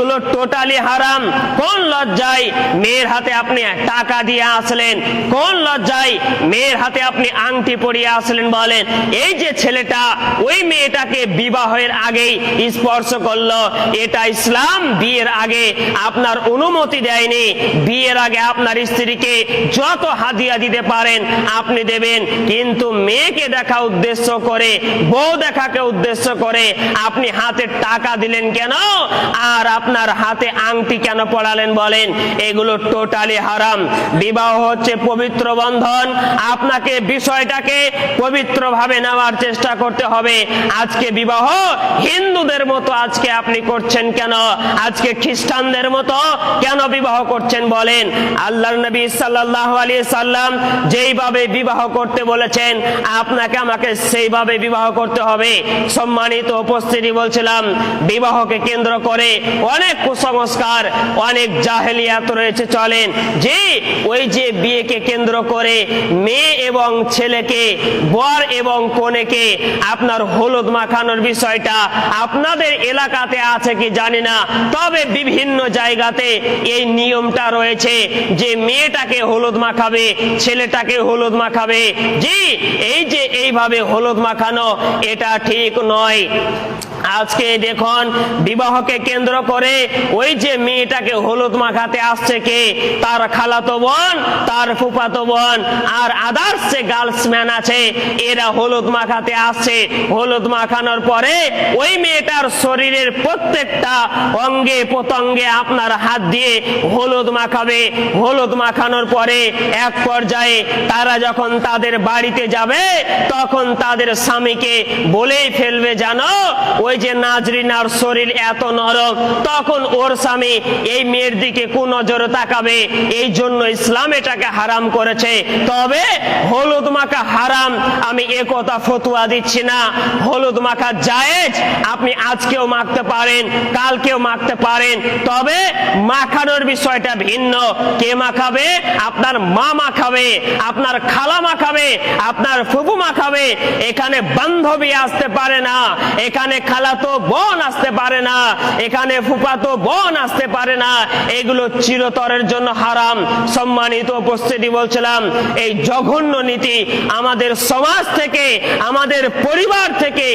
এগুলো টোটালি হারাম। কোন লজ্জায় মেয়ের হাতে আপনি টাকা দিয়ে আসলেন? কোন লজ্জায় মেয়ের হাতে আপনি আংটি পরিয়ে আসলেন বলেন? এই যে ছেলেটা ওই মেয়েটাকে বিবাহের আগেই স্পর্শ করল। এটা ইসলাম বিয়ের আগে আপনার অনুমতি দেয়নি। বিয়ের আগে আপনার স্ত্রীকে যত হাদিয়া দিতে পারেন আপনি দেবেন। কিন্তু মেয়েকে দেখা উদ্দেশ্য করে, বউ দেখাকে উদ্দেশ্য করে আপনি হাতে টাকা দিলেন কেন? আর আপনার হাতে আংটি কেন পড়ালেন বলেন? এগুলো টোটালি হারাম। বিবাহ হচ্ছে পবিত্র বন্ধন। আপনাকে বিষয়টাকে পবিত্র ভাবে নেওয়ার চেষ্টা করতে হবে। আজকে বিবাহ হিন্দুদের মতো আজকে আপনি করছেন কেন? আজকে খ্রিস্টানদের মতো কেন বিবাহ করছেন বলেন? আল্লাহ নবী সাল্লাহ আলী সাল্লাম যেইভাবে বিবাহ করতে বলেছেন, আপনাকে আমাকে সেইভাবে বিবাহ করতে হবে। সম্মানিত উপস্থিতি বলছিলাম, বিবাহকে কেন্দ্র করে অনেক কুসংস্কার, অনেক জাহেলিয়াত রয়েছে, চলেন। যে ওই যে বিয়েকে কেন্দ্র করে মেয়ে এবং ছেলেকে, বর এবং কনেকে আপনার হলুদ মাখানোর বিষয়টা আপনাদের এলাকাতে আছে কি জানি না, তবে বিভিন্ন জায়গাতে এই নিয়মটা রয়েছে যে মেয়েটাকে হলুদ মাখাবে, ছেলেটাকে হলুদ মাখাবে। জি, এই যে এইভাবে হলুদ মাখানো, এটা ঠিক নয়। আজকে দেখুন বিবাহকে কেন্দ্র করে ওই যে মেয়েটাকে হলুদ মাখাতে আসছে কে? তার খালাতো বোন, তার ফুফাতো বোন আর আদার্স যে গার্লসম্যান আছে, এরা হলুদ মাখাতে আসছে। হলুদ মাখানোর পরে ওই মেয়েটার শরীরের প্রত্যেকটা অঙ্গে প্রত্যঙ্গে আপনার হাত দিয়ে হলুদ মাখাবে। হলুদ মাখানোর পরে এক পর্যায়ে তারা যখন তাদের বাড়িতে যাবে, তখন তাদের স্বামীকে বলেই ফেলবে, জানো, ওই যে নাজরিনার শরীর এত নরম, তখন ওর স্বামী এই মেয়ের দিকে কোন নজরে তাকাবে। এই জন্য ইসলাম এটাকে হারাম করেছে। তবে হলুদ মাখা হারাম, আমি এ কথা ফতুয়া দিচ্ছি না। হলুদ মাখা জায়েজ, আপনি আজকেও মাখতে পারেন, কালকেও মাখতে পারেন। তবে মাখানোর বিষয়টা ভিন্ন। কে মাখাবে? আপনার মা মাখাবে, আপনার খালা মাখাবে, আপনার ফুফু মাখাবে। এখানে বান্ধবী আসতে পারে না। এখানে খালাতো বোন আসতে পারে না, এখানে ফুপাতো বন আসতে পারে না। এগুলো চিরতরের জন্য হারাম। সম্মানিত উপস্থিতি বলছিলাম, এই জঘন্য নীতি আমাদের সমাজ থেকে, আমাদের পরিবার থেকে